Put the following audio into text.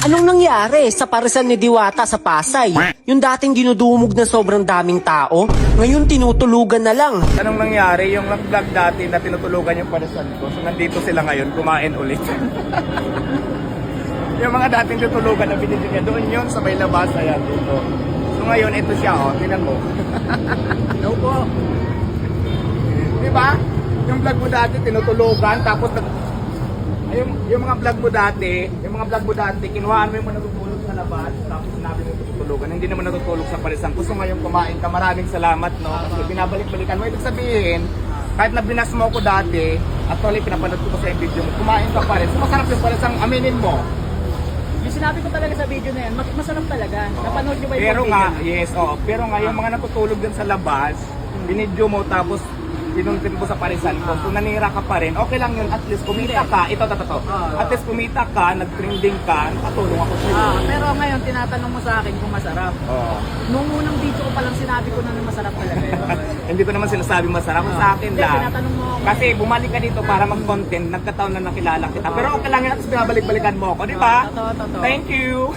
Anong nangyari sa parisan ni Diwata sa Pasay? Yung dating dinudumog na sobrang daming tao, ngayon tinutulugan na lang. Anong nangyari? Yung vlog dati na tinutulugan yung palasan ko. So nandito sila ngayon, kumain ulit. yung mga dating tutulugan na binili niya, doon yun sa may labas. Ayan, dito. So ngayon, ito siya, oh. Tingnan mo. Hello po. Di ba? Yung vlog mo dati, tinutulugan, tapos yung, yung mga vlog mo dati, yung mga vlog mo dati, kinuhaan mo yung mga natutulog sa labas, tapos sinabi mo tutulugan, hindi naman natutulog sa parisan. Gusto ngayon kumain ka, maraming salamat, no? Kasi binabalik-balikan mo. Ibig sabihin, kahit na binas mo ako dati, actually pinapanood ko pa sa yung video mo, kumain ka pa rin. So masarap yung parisang aminin mo. Yung sinabi ko talaga sa video na yan, mas- masarap talaga. Napanood nyo ba yung Pero nga, yes, oo. Pero nga, yung mga natutulog din sa labas, binidyo mo tapos pinuntin mo sa parisan ko. Kung nanira ka pa rin, okay lang yun. At least kumita ka. Ito, ito, ito. At least kumita ka, nag-trending ka, nakatulong ako sa'yo. Ah, pero ngayon, tinatanong mo sa akin kung masarap. Oo. Nung unang video ko palang sinabi ko na na masarap talaga. Hindi ko naman sinasabing masarap sa akin Hindi, lang. tinatanong mo ako. Kasi bumalik ka dito para mag-content, nagkataon na nakilala kita. Pero okay lang yun, at least binabalik-balikan mo ako, di ba? Totoo, totoo. Thank you!